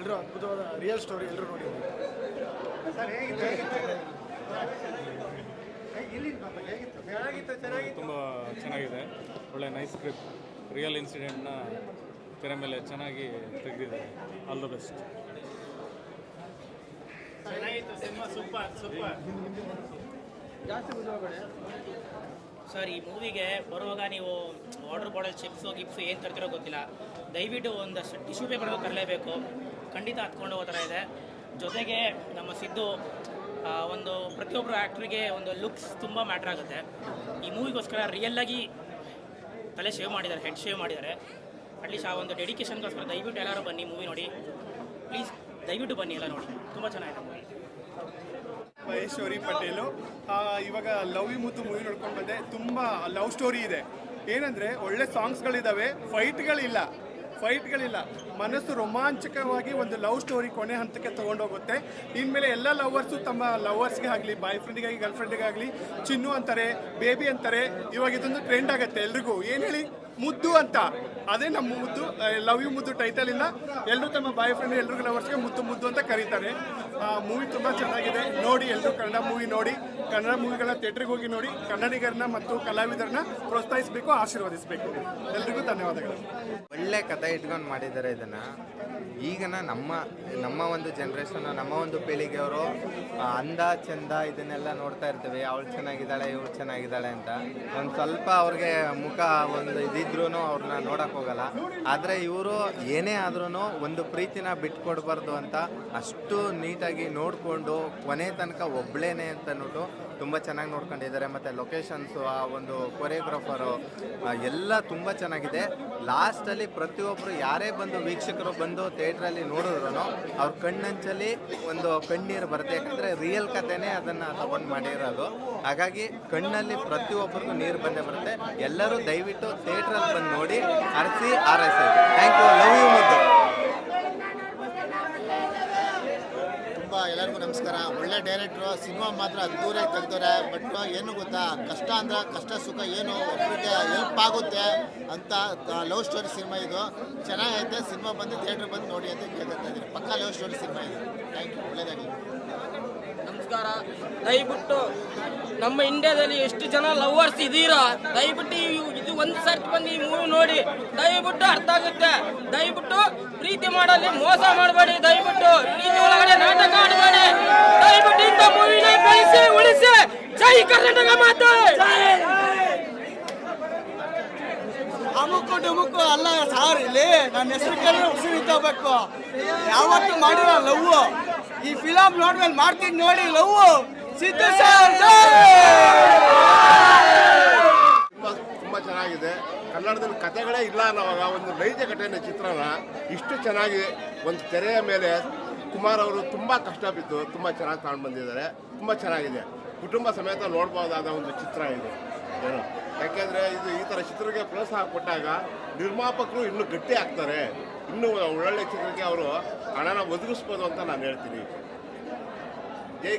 ಎಲ್ಲರೂ ಅದ್ಭುತವಾದ real story ಎಲ್ಲರೂ ನೋಡಿ ತುಂಬ ಚೆನ್ನಾಗಿದೆ. ಒಳ್ಳೆ ನೈಸ್ ಸ್ಕ್ರಿಪ್ಟ್ ರಿಯಲ್ ಇನ್ಸಿಡೆಂಟ್ನ ತೆರೆ ಮೇಲೆ ಚೆನ್ನಾಗಿ ತೆಗೆದಿದ್ದಾರೆ. ಆಲ್ ದ ಬೆಸ್ಟ್ ಚೆನ್ನಾಗಿತ್ತು ಸಿನಿಮಾ ಸೂಪರ್ ಸೂಪರ್ ಸರ್ ಈ ಮೂವಿಗೆ ಬರುವಾಗ ನೀವು ವಾಟರ್ ಬಾಟಲ್ ಚಿಪ್ಸು ಗಿಪ್ಸು ಏನು ತರ್ತಿರೋ ಗೊತ್ತಿಲ್ಲ. ದಯವಿಟ್ಟು ಒಂದಷ್ಟು ಟಿಶ್ಯೂ ಪೇಪರ್ ತರಲೇಬೇಕು. ಖಂಡಿತ ಹತ್ಕೊಂಡು ಹೋಗೋ ಥರ ಇದೆ. ಜೊತೆಗೆ ನಮ್ಮ ಸಿದ್ದು ಒಂದು ಪ್ರತಿಯೊಬ್ಬರು ಆ್ಯಕ್ಟ್ರಿಗೆ ಒಂದು ಲುಕ್ಸ್ ತುಂಬ ಮ್ಯಾಟ್ರ್ ಆಗುತ್ತೆ. ಈ ಮೂವಿಗೋಸ್ಕರ ರಿಯಲ್ಲಾಗಿ ತಲೆ ಶೇವ್ ಮಾಡಿದ್ದಾರೆ ಹೆಡ್ ಶೇವ್ ಮಾಡಿದ್ದಾರೆ. ಅಟ್ಲೀಸ್ಟ್ ಆ ಒಂದು ಡೆಡಿಕೇಶನ್ಗೋಸ್ಕರ ದಯವಿಟ್ಟು ಎಲ್ಲರೂ ಬನ್ನಿ ಮೂವಿ ನೋಡಿ. ಪ್ಲೀಸ್ ದಯವಿಟ್ಟು ಬನ್ನಿ ಎಲ್ಲ ನೋಡಿ. ತುಂಬ ಚೆನ್ನಾಗಿದೆ ಮೂವಿ ಮಹೇಶ್ವರಿ ಪಟೇಲು ಇವಾಗ ಲವ್ ಮುದ್ದು ಮೂವಿ ನೋಡ್ಕೊಂಡು ಬಂದೆ. ತುಂಬ ಲವ್ ಸ್ಟೋರಿ ಇದೆ. ಏನಂದರೆ, ಒಳ್ಳೆ ಸಾಂಗ್ಸ್ಗಳಿದ್ದಾವೆ ಫೈಟ್ಗಳಿಲ್ಲ ಫೈಟ್ಗಳಿಲ್ಲ. ಮನಸ್ಸು ರೋಮಾಂಚಕವಾಗಿ ಒಂದು ಲವ್ ಸ್ಟೋರಿ ಕೊನೆ ಹಂತಕ್ಕೆ ತೊಗೊಂಡೋಗುತ್ತೆ. ಇನ್ಮೇಲೆ ಎಲ್ಲ ಲವರ್ಸು ತಮ್ಮ ಲವರ್ಸ್ಗೆ ಆಗಲಿ ಬಾಯ್ ಫ್ರೆಂಡಿಗಾಗಿ ಗರ್ಲ್ ಫ್ರೆಂಡಿಗಾಗಲಿ ಚಿನ್ನು ಅಂತಾರೆ, ಬೇಬಿ ಅಂತಾರೆ. ಇವಾಗ ಇದೊಂದು ಟ್ರೆಂಡ್ ಆಗುತ್ತೆ ಎಲ್ರಿಗೂ. ಏನು ಹೇಳಿ? ಮುದ್ದು ಅಂತ. ಅದೇ ನಮ್ಮ ಮುದ್ದು ಲವ್ ಯು ಮುದ್ದು ಟೈಟಲ್ ಇಂದ ಎಲ್ಲರೂ ತಮ್ಮ ಬಾಯ್ ಫ್ರೆಂಡ್ ಎಲ್ರಿಗೂ ಲವರ್ಸ್ಗೆ ಮುದ್ದು ಮುದ್ದು ಅಂತ ಕರೀತಾರೆ. ಮೂವಿ ತುಂಬ ಚೆನ್ನಾಗಿದೆ. ನೋಡಿ ಎಲ್ಲರೂ ಕನ್ನಡ ಮೂವಿ ನೋಡಿ, ಕನ್ನಡ ಮೂವಿಗಳ ಥಿಯೇಟ್ರಿಗೆ ಹೋಗಿ ನೋಡಿ, ಕನ್ನಡಿಗರನ್ನ ಮತ್ತು ಕಲಾವಿದರನ್ನ ಪ್ರೋತ್ಸಾಹಿಸಬೇಕು, ಆಶೀರ್ವದಿಸಬೇಕು. ಎಲ್ರಿಗೂ ಧನ್ಯವಾದಗಳು. ಒಳ್ಳೆ ಕಥೆ ಇಟ್ಕೊಂಡು ಮಾಡಿದ್ದಾರೆ ಇದನ್ನ. ಈಗಿನ ನಮ್ಮ ನಮ್ಮ ಒಂದು ಜನ್ರೇಷನ್ ನಮ್ಮ ಒಂದು ಪೀಳಿಗೆಯವರು ಅಂದ ಚಂದ ಇದನ್ನೆಲ್ಲ ನೋಡ್ತಾ ಇರ್ತೇವೆ. ಅವಳು ಚೆನ್ನಾಗಿದ್ದಾಳೆ, ಇವಳು ಚೆನ್ನಾಗಿದ್ದಾಳೆ ಅಂತ. ಒಂದು ಸ್ವಲ್ಪ ಅವ್ರಿಗೆ ಮುಖ ಒಂದು ಇದಿದ್ರೂ ಅವ್ರನ್ನ ನೋಡೋಕೆ ಹೋಗಲ್ಲ. ಆದರೆ ಇವರು ಏನೇ ಆದ್ರೂ ಒಂದು ಪ್ರೀತಿನ ಬಿಟ್ಕೊಡ್ಬಾರ್ದು ಅಂತ ಅಷ್ಟು ನೀಟಾಗಿ ನೋಡಿಕೊಂಡು ಕೊನೆ ತನಕ ಒಬ್ಳೇನೆ ಅಂತ ತುಂಬ ಚೆನ್ನಾಗಿ ನೋಡ್ಕೊಂಡಿದ್ದಾರೆ, ಮತ್ತು ಲೊಕೇಶನ್ಸು ಆ ಒಂದು ಕೊರಿಯೋಗ್ರಾಫರು ಎಲ್ಲ ತುಂಬ ಚೆನ್ನಾಗಿದೆ. ಲಾಸ್ಟಲ್ಲಿ ಪ್ರತಿಯೊಬ್ಬರು ಯಾರೇ ಬಂದು ವೀಕ್ಷಕರು ಬಂದು ಥಿಯೇಟ್ರಲ್ಲಿ ನೋಡಿದ್ರು ಅವ್ರ ಕಣ್ಣಂಚಲ್ಲಿ ಒಂದು ಕಣ್ಣೀರು ಬರುತ್ತೆ, ಯಾಕಂದರೆ ರಿಯಲ್ ಕಥೆನೇ ಅದನ್ನು ತಗೊಂಡು ಮಾಡಿರೋದು. ಹಾಗಾಗಿ ಕಣ್ಣಲ್ಲಿ ಪ್ರತಿಯೊಬ್ಬರಿಗೂ ನೀರು ಬಂದೇ ಬರುತ್ತೆ. ಎಲ್ಲರೂ ದಯವಿಟ್ಟು ಥಿಯೇಟ್ರಲ್ಲಿ ಬಂದು ನೋಡಿ ಅರಸಿ ಆರೈಸಿ ಥ್ಯಾಂಕ್ ಯು ಲವ್ ಯು ಮುದ್ದು ತುಂಬ ಎಲ್ಲರಿಗೂ ನಮಸ್ಕಾರ ಒಳ್ಳೆ ಡೈರೆಕ್ಟ್ರು, ಸಿನಿಮಾ ಮಾತ್ರ ಅದ್ದೂರಿಯಾಗಿ ತೆಗ್ದವ್ರೆ, ಬಟ್ ಏನು ಗೊತ್ತಾ? ಕಷ್ಟ ಅಂದ್ರೆ ಕಷ್ಟ, ಸುಖ ಏನು ಒಬ್ಬರಿಗೆ ಹೆಲ್ಪ್ ಆಗುತ್ತೆ ಅಂತ ಲವ್ ಸ್ಟೋರಿ ಸಿನಿಮಾ ಇದು. ಚೆನ್ನಾಗೈತೆ, ಸಿನಿಮಾ ಬಂದು ಥಿಯೇಟ್ರ್ ಬಂದು ನೋಡಿ ಅಂತ ಕೇಳ್ತಾ ಇದ್ದೀನಿ. ಪಕ್ಕಾ ಲವ್ ಸ್ಟೋರಿ ಸಿನಿಮಾ ಇದು. ಥ್ಯಾಂಕ್ ಯು ಒಳ್ಳೇದಾಗಲಿ. ನಮಸ್ಕಾರ. ದಯವಿಟ್ಟು ನಮ್ಮ ಇಂಡಿಯಾದಲ್ಲಿ ಎಷ್ಟು ಜನ ಲವರ್ಸ್ ಇದೀರಾ, ದಯವಿಟ್ಟು ಇದು ಒಂದು ಸರ್ಚ್ ಬಂದು ಈ ಮೂವಿ ನೋಡಿ. ದಯವಿಟ್ಟು ಅರ್ಥ ಆಗುತ್ತೆ. ದಯವಿಟ್ಟು ಪ್ರೀತಿ ಮಾಡಲಿ, ಮೋಸ ಮಾಡಬೇಡಿ. ದಯವಿಟ್ಟು ಪ್ರೀತಿ ಒಳಗಡೆ ನಾಟಕ ಆಡಬೇಡಿ. ಕರ್ನಾಟಕ ಮಾತೆ! ಅಮುಕ್ಕು ಡುಮುಕ್ಕು ಅಲ್ಲ ಸಾರ್ ಇಲ್ಲಿ ನನ್ನ ಹೆಸರು ಕೇಳಿದ್ರೆ ಉಸಿರು ತಗೋಬೇಕು ಯಾವತ್ತು ಮಾಡಿರೋ ಲವ್ ಈ ಫಿಲಮ್ ನೋಡ್ಮೇಲೆ ಮಾಡ್ತೀನಿ ನೋಡಿ ಲವ್ ಸಿದ್ದು ಸರ್ ತುಂಬ ತುಂಬ ಚೆನ್ನಾಗಿದೆ. ಕನ್ನಡದಲ್ಲಿ ಕಥೆಗಳೇ ಇಲ್ಲ ಅನ್ನೋವಾಗ ಒಂದು ನೈಜ ಘಟನೆ ಚಿತ್ರನ ಇಷ್ಟು ಚೆನ್ನಾಗಿ ಒಂದು ತೆರೆಯ ಮೇಲೆ ಕುಮಾರ್ ಅವರು ತುಂಬ ಕಷ್ಟ ಬಿದ್ದು ತುಂಬ ಚೆನ್ನಾಗಿ ತಗೊಂಡು ಬಂದಿದ್ದಾರೆ. ತುಂಬ ಚೆನ್ನಾಗಿದೆ. ಕುಟುಂಬ ಸಮೇತ ನೋಡ್ಬೋದಾದ ಒಂದು ಚಿತ್ರ ಇದು. ಏನು? ಯಾಕೆಂದರೆ ಇದು ಈ ಥರ ಚಿತ್ರಕ್ಕೆ ಪ್ರೋತ್ಸಾಹ ಕೊಟ್ಟಾಗ ನಿರ್ಮಾಪಕರು ಇನ್ನೂ ಗಟ್ಟಿ ಆಗ್ತಾರೆ. ಇನ್ನೂ ಒಳ್ಳೊಳ್ಳೆ ಚಿತ್ರಕ್ಕೆ ಅವರು ಹಣನ ಒದಗಿಸ್ಬೋದು ಅಂತ ನಾನು ಹೇಳ್ತೀನಿ. ಜೈ